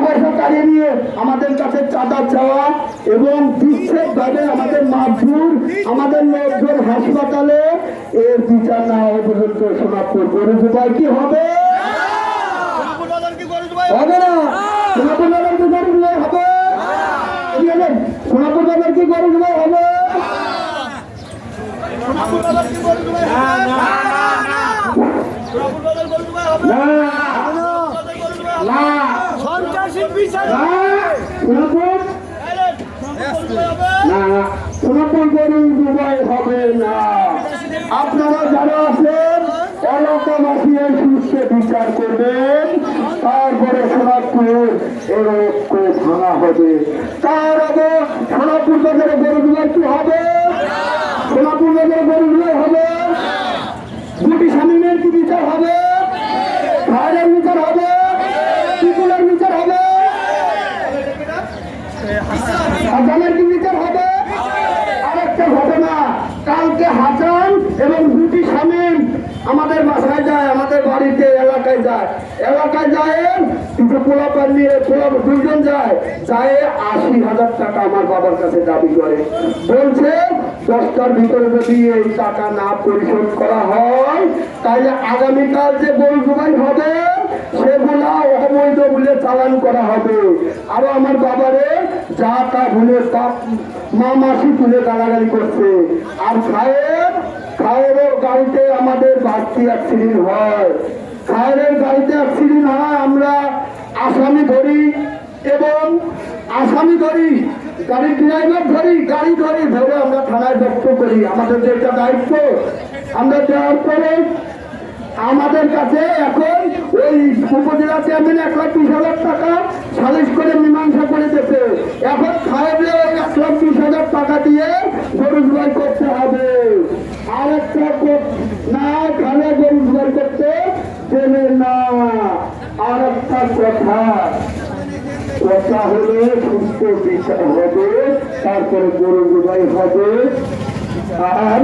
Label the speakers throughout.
Speaker 1: পয়সা কাড়িয়ে নিয়ে আমাদের কাছে চাঁদা চাওয়া এবং বিচ্ছেদভাবে আমাদের মারধুর আমাদের লোকজন হাসপাতালে এর বিচার না হওয়া পর্যন্ত সোনাপুর গরু জবাই কি হবে? হবে না। সোনাপুর বাজার কি গরু জবাই হবে? কি হবে? সোনাপুর বাজার কি গরু জবাই হবে? না না
Speaker 2: সন্ত্রাসী বিচার
Speaker 1: না সোনাপুর না না সোনাপুর গরু দুবাই হবে না আপনারা যারা আছেন এলাকাবাসী সুস্থে বিচার করবেন তারপরে সোনাপুর এর ভাঙা হবে তার আগে সোনাপুর গরু দুবাই কি হবে সোনাপুর বাজারে গরু দুবাই হবে দুটি স্বামীমের কি বিচার হবে ভাইয়ের বিচার হবে ত্রিপুরার বিচার হবে হাসানের কি বিচার হবে আরেকটা ঘটনা কালকে হাসান এবং দুটি স্বামী আমাদের বাসায় যায়, আমাদের বাড়িতে এলাকায় যায়। এলাকায় যায়, দুটো পোলাপান নিয়ে পোলা দুজন যায় যায় আশি হাজার টাকা আমার বাবার কাছে দাবি করে। বলছে, দশটার ভিতরে যদি এই টাকা না পরিশোধ করা হয়, তাহলে আগামীকাল যে গোল জোগাই হবে, সেগুলা অবৈধ বলে চালান করা হবে। আরও আমার বাবারে যা তা ভুলে সব মা মাসি তুলে গালাগালি করছে। আর খায়ের খায়েরও গাড়িতে আমাদের বাড়তি অ্যাক্সিডেন্ট হয়। খায়ের গাড়িতে অ্যাক্সিডেন্ট হয়, আমরা আসামি ধরি এবং আসামি ধরি গাড়ির ড্রাইভার ধরি, গাড়ি ধরি ধরে আমরা থানায় ব্যক্ত করি। আমাদের যেটা দায়িত্ব, আমরা দেওয়ার পরে আমাদের কাছে এখন ওই উপজেলা চেয়ারম্যান এক লাখ বিশ হাজার টাকা সালিশ করে মীমাংসা করে দিতে এখন খাওয়ালে ওই এক লাখ বিশ হাজার টাকা দিয়ে গরু জবাই করতে হবে আর একটা না খালে গরু জবাই করতে দেবে না একটা কথা। কথা হলে সুস্থ বিচার হবে, তারপরে গরু হবে। আর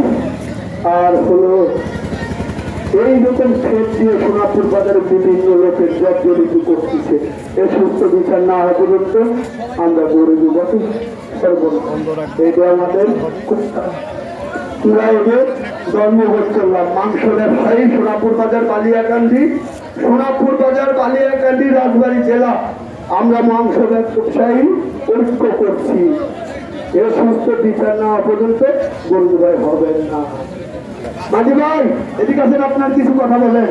Speaker 1: আর হলো এই রকম ক্ষেত দিয়ে সোনাপুর বাজারে বিভিন্ন লোকের করতেছে। এ সুস্থ বিচার না হওয়া পর্যন্ত আমরা গরু এটা আমাদের মাংস ব্যবসায়ী সোনাপুর বাজার বালিয়াকান্দি। সোনাপুর বাজার, বালিয়াকান্দি, রাজবাড়ী জেলা। আমরা মাংস ব্যবসায়ী ঐক্য করছি। এ সমস্ত বিচার না পর্যন্ত গরু ভাই হবেন না। মাঝি ভাই, এদিকে আপনার কিছু কথা বলেন।